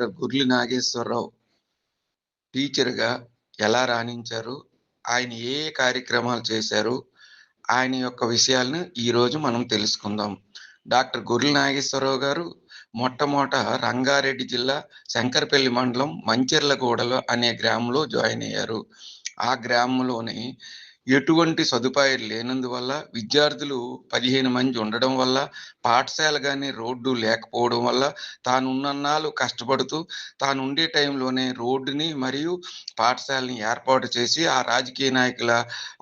Doctor గుర్లి Nageswararao టీచర్గా ఎలా రాణించారు? ఆయన ఏ కార్యక్రమాలు చేశారు? ఆయన యొక్క విషయాలను ఈరోజు మనం తెలుసుకుందాం. డాక్టర్ గుర్లి నాగేశ్వరరావు గారు మొట్టమొదట రంగారెడ్డి జిల్లా శంకరపల్లి మండలం మంచిర్లగూడలో అనే గ్రామంలో జాయిన్ అయ్యారు. ఆ గ్రామంలోని ఎటువంటి సదుపాయాలు లేనందువల్ల విద్యార్థులు పదిహేను మంది ఉండడం వల్ల పాఠశాల కానీ రోడ్డు లేకపోవడం వల్ల తాను ఉన్నన్నాళ్ళు కష్టపడుతూ తాను ఉండే టైంలోనే రోడ్డుని మరియు పాఠశాలని ఏర్పాటు చేసి ఆ రాజకీయ నాయకుల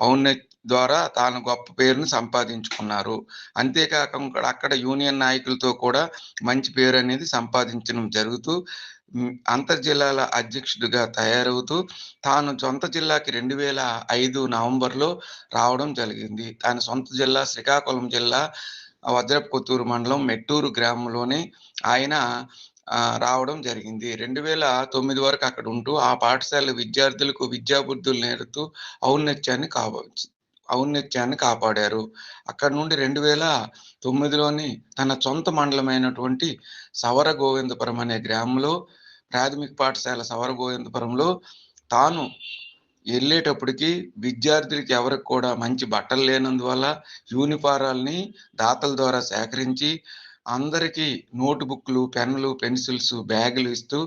ఔన్న ద్వారా తాను గొప్ప పేరును సంపాదించుకున్నారు. అంతేకాకుండా అక్కడ యూనియన్ నాయకులతో కూడా మంచి పేరు అనేది సంపాదించడం జరుగుతూ అంతర్జిల్లాల అధ్యక్షుడిగా తయారవుతూ తాను సొంత జిల్లాకి రెండు వేల ఐదు నవంబర్లో రావడం జరిగింది. తన సొంత జిల్లా శ్రీకాకుళం జిల్లా వజ్రపుకొత్తూరు మండలం మెట్టూరు గ్రామంలోనే ఆయన రావడం జరిగింది. రెండు వేల తొమ్మిది వరకు అక్కడ ఉంటూ ఆ పాఠశాల విద్యార్థులకు విద్యాబుద్ధులు నేరుతూ ఔన్నత్యాన్ని కావచ్చు ఔన్నత్యాన్ని కాపాడారు. అక్కడ నుండి రెండు వేల తొమ్మిదిలోని తన సొంత మండలమైనటువంటి సవర గోవిందపురం అనే గ్రామంలో ప్రాథమిక పాఠశాల సవర గోవిందపురంలో తాను వెళ్ళేటప్పటికి విద్యార్థులకి ఎవరికి కూడా మంచి బట్టలు లేనందువల్ల యూనిఫారాల్ని దాతల ద్వారా సేకరించి అందరికీ నోట్బుక్లు పెన్నులు పెన్సిల్స్ బ్యాగులు ఇస్తూ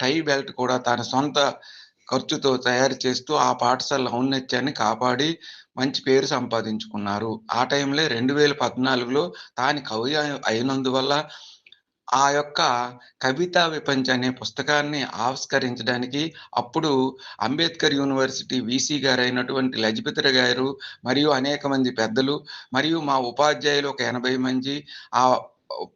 టై బెల్ట్ కూడా తన సొంత ఖర్చుతో తయారు చేస్తూ ఆ పాఠశాల ఔన్నత్యాన్ని కాపాడి మంచి పేరు సంపాదించుకున్నారు. ఆ టైంలో రెండు వేల పద్నాలుగులో తాను కవి అయినందువల్ల ఆ యొక్క కవితా విపంచ్ అనే పుస్తకాన్ని ఆవిష్కరించడానికి అప్పుడు అంబేద్కర్ యూనివర్సిటీ వీసీ గారు అయినటువంటి లజపతిర గారు మరియు అనేక మంది పెద్దలు మరియు మా ఉపాధ్యాయులు ఒక ఎనభై మంది ఆ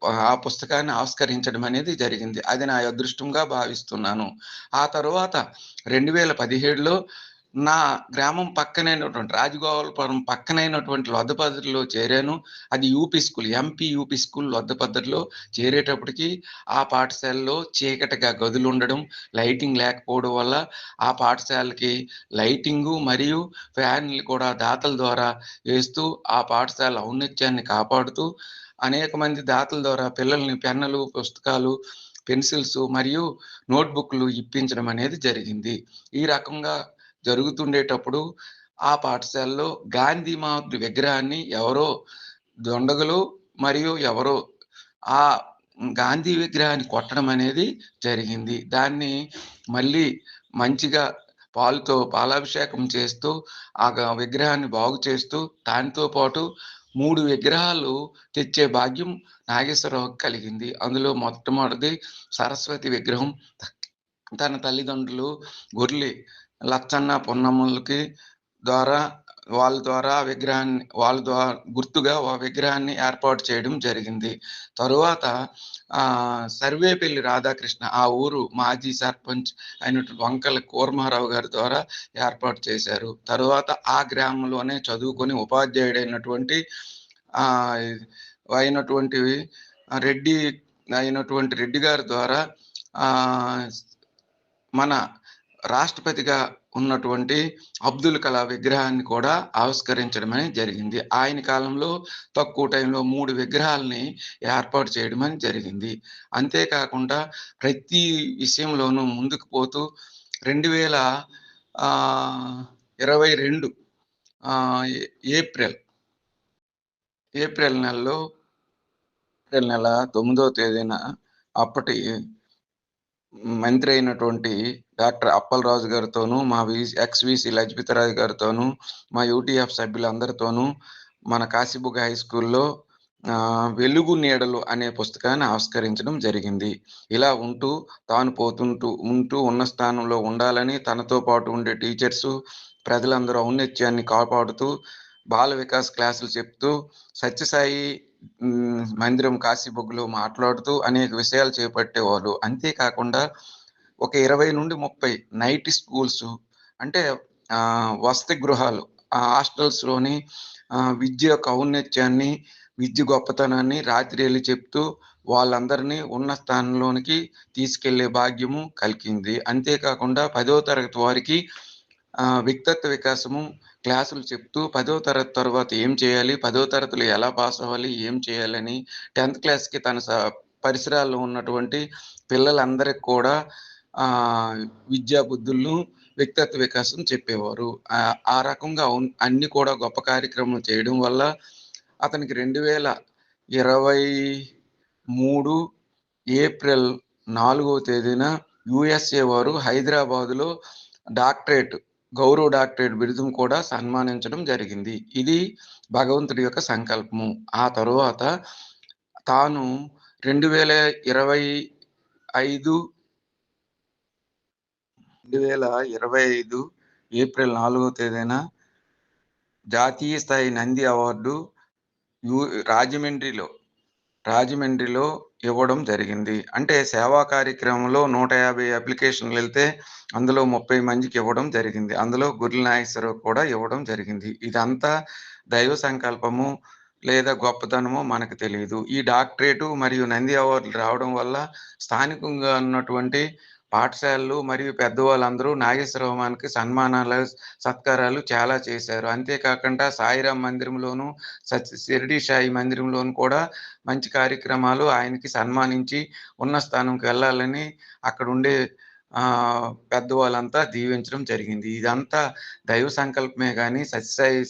ఆ పుస్తకాన్ని ఆవిష్కరించడం అనేది జరిగింది. అది నా అదృష్టంగా భావిస్తున్నాను. ఆ తర్వాత రెండు వేల పదిహేడులో నా గ్రామం పక్కనైనటువంటి రాజగోపాలపురం పక్కనైనటువంటి లొద్దపద్దరిలో చేరాను. అది UP school MP UP school లొద్దపద్దరిలో చేరేటప్పటికి ఆ పాఠశాలలో చీకటిగా గదులు ఉండడం లైటింగ్ లేకపోవడం వల్ల ఆ పాఠశాలకి లైటింగు మరియు ఫ్యాన్లు కూడా దాతల ద్వారా వేస్తూ ఆ పాఠశాల ఔన్నత్యాన్ని కాపాడుతూ అనేక మంది దాతల ద్వారా పిల్లల్ని పెన్నులు పుస్తకాలు పెన్సిల్స్ మరియు నోట్బుక్లు ఇప్పించడం అనేది జరిగింది. ఈ రకంగా జరుగుతుండేటప్పుడు ఆ పాఠశాలలో గాంధీ మహాత్ముడి విగ్రహాన్ని ఎవరో దొండగలు మరియు ఎవరో ఆ గాంధీ విగ్రహాన్ని కొట్టడం అనేది జరిగింది. దాన్ని మళ్ళీ మంచిగా పాలుతో పాలాభిషేకం చేస్తూ ఆ విగ్రహాన్ని బాగు చేస్తూ దానితో పాటు మూడు విగ్రహాలు తెచ్చే భాగ్యం నాగేశ్వరరావుకి కలిగింది. అందులో మొట్టమొదటిది సరస్వతి విగ్రహం తన తల్లిదండ్రులు గుర్లి లచ్చన్న పొన్నమ్మలకి ద్వారా వాళ్ళ ద్వారా విగ్రహాన్ని వాళ్ళ ద్వారా గుర్తుగా ఆ విగ్రహాన్ని ఏర్పాటు చేయడం జరిగింది. తరువాత సర్వేపల్లి రాధాకృష్ణ ఆ ఊరు మాజీ సర్పంచ్ అయినటువంటి వంకల కూర్మారావు గారి ద్వారా ఏర్పాటు చేశారు. తరువాత ఆ గ్రామంలోనే చదువుకొని ఉపాధ్యాయుడైనటువంటి అయినటువంటి రెడ్డి అయినటువంటి రెడ్డి గారి ద్వారా మన రాష్ట్రపతిగా ఉన్నటువంటి అబ్దుల్ కలాం విగ్రహాన్ని కూడా ఆవిష్కరించడం అనేది జరిగింది. ఆయన కాలంలో తక్కువ టైంలో మూడు విగ్రహాలని ఏర్పాటు చేయడం అని జరిగింది. అంతేకాకుండా ప్రతి విషయంలోనూ ముందుకు పోతూ రెండు వేల ఇరవై రెండు ఏప్రిల్ ఏప్రిల్ నెలలో ఏప్రిల్ నెల తొమ్మిదో తేదీన అప్పటి మంత్రి అయినటువంటి డాక్టర్ అప్పలరాజు గారితోనూ మా వి ఎక్స్ విసి లజ్పితరాజు గారితోనూ మా యూటీఎఫ్ సభ్యులందరితోనూ మన కాశీబుగ హై స్కూల్లో వెలుగు నీడలు అనే పుస్తకాన్ని ఆవిష్కరించడం జరిగింది. ఇలా ఉంటూ తాను పోతుంటూ ఉంటూ ఉన్న స్థానంలో ఉండాలని తనతో పాటు ఉండే టీచర్సు ప్రజలందరూ ఔన్నత్యాన్ని కాపాడుతూ బాల వికాస్ క్లాసులు చెప్తూ సత్యసాయి మందిరం కాశీబొగ్గులో మాట్లాడుతూ అనేక విషయాలు చేపట్టేవాళ్ళు అంతేకాకుండా ఒక ఇరవై నుండి ముప్పై నైట్ స్కూల్స్ అంటే వసతి గృహాలు హాస్టల్స్లోని విద్య యొక్క ఔన్నత్యాన్ని విద్య గొప్పతనాన్ని రాత్రి వెళ్ళి చెప్తూ వాళ్ళందరినీ ఉన్న స్థానంలోనికి తీసుకెళ్ళే భాగ్యము కలిగింది. అంతేకాకుండా పదో తరగతి వారికి వ్యక్తిత్వ వికాసము క్లాసులు చెప్తూ పదో తరగతి తర్వాత ఏం చేయాలి పదో తరగతిలో ఎలా పాస్ అవ్వాలి ఏం చేయాలని టెన్త్ క్లాస్కి తన పరిసరాల్లో ఉన్నటువంటి పిల్లలందరికి కూడా విద్యా బుద్ధులను వ్యక్తిత్వ వికాసం చెప్పేవారు. ఆ రకంగా అన్ని కూడా గొప్ప కార్యక్రమం చేయడం వల్ల అతనికి రెండు వేల ఇరవై మూడు ఏప్రిల్ నాలుగవ తేదీన యుఎస్ఏ వారు హైదరాబాదులో డాక్టరేట్ గౌరవ డాక్టరేట్ బిరుదం కూడా సన్మానించడం జరిగింది. ఇది భగవంతుడి యొక్క సంకల్పము. ఆ తరువాత తాను రెండు వేల ఇరవై ఐదు రెండు వేల ఇరవై ఐదు ఏప్రిల్ నాలుగో తేదీన జాతీయ స్థాయి నంది అవార్డు యూ రాజమండ్రిలో రాజమండ్రిలో ఇవ్వడం జరిగింది. అంటే సేవా కార్యక్రమంలో నూట యాభై అప్లికేషన్లు వెళ్తే అందులో ముప్పై మందికి ఇవ్వడం జరిగింది. అందులో గురు నాగేశ్వరరావు కూడా ఇవ్వడం జరిగింది. ఇదంతా దైవ సంకల్పము లేదా గొప్పతనమో మనకు తెలియదు. ఈ డాక్టరేటు మరియు నంది అవార్డులు రావడం వల్ల స్థానికంగా ఉన్నటువంటి పాఠశాలలు మరియు పెద్దవాళ్ళందరూ నాగేశ్వరమానికి సన్మానాలు సత్కారాలు చాలా చేశారు. అంతేకాకుండా సాయిరాం మందిరంలోను సత్ షిరిడి సాయి మందిరంలోను కూడా మంచి కార్యక్రమాలు ఆయనకి సన్మానించి ఉన్న స్థానంకి వెళ్ళాలని అక్కడ ఉండే పెద్దవాళ్ళంతా దీవించడం జరిగింది. ఇదంతా దైవ సంకల్పమే కానీ సత్యసాయి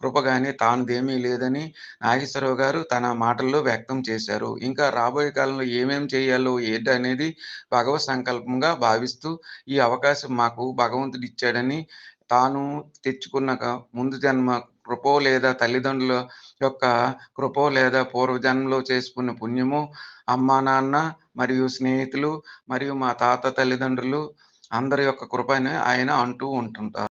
కృప కానీ తానుదేమీ లేదని నాగేశ్వరరావు గారు తన మాటల్లో వ్యక్తం చేశారు. ఇంకా రాబోయే కాలంలో ఏమేం చేయాలో ఏంటి అనేది భగవత్ సంకల్పంగా భావిస్తూ ఈ అవకాశం మాకు భగవంతుడు ఇచ్చాడని తాను తెచ్చుకున్న ముందు జన్మ కృపో లేదా తల్లిదండ్రుల యొక్క కృపో లేదా పూర్వజన్మలో చేసుకున్న పుణ్యము అమ్మా నాన్న మరియు స్నేహితులు మరియు మా తాత తల్లిదండ్రులు అందరి యొక్క కృపని ఆయన అంటూ ఉంటుంటారు.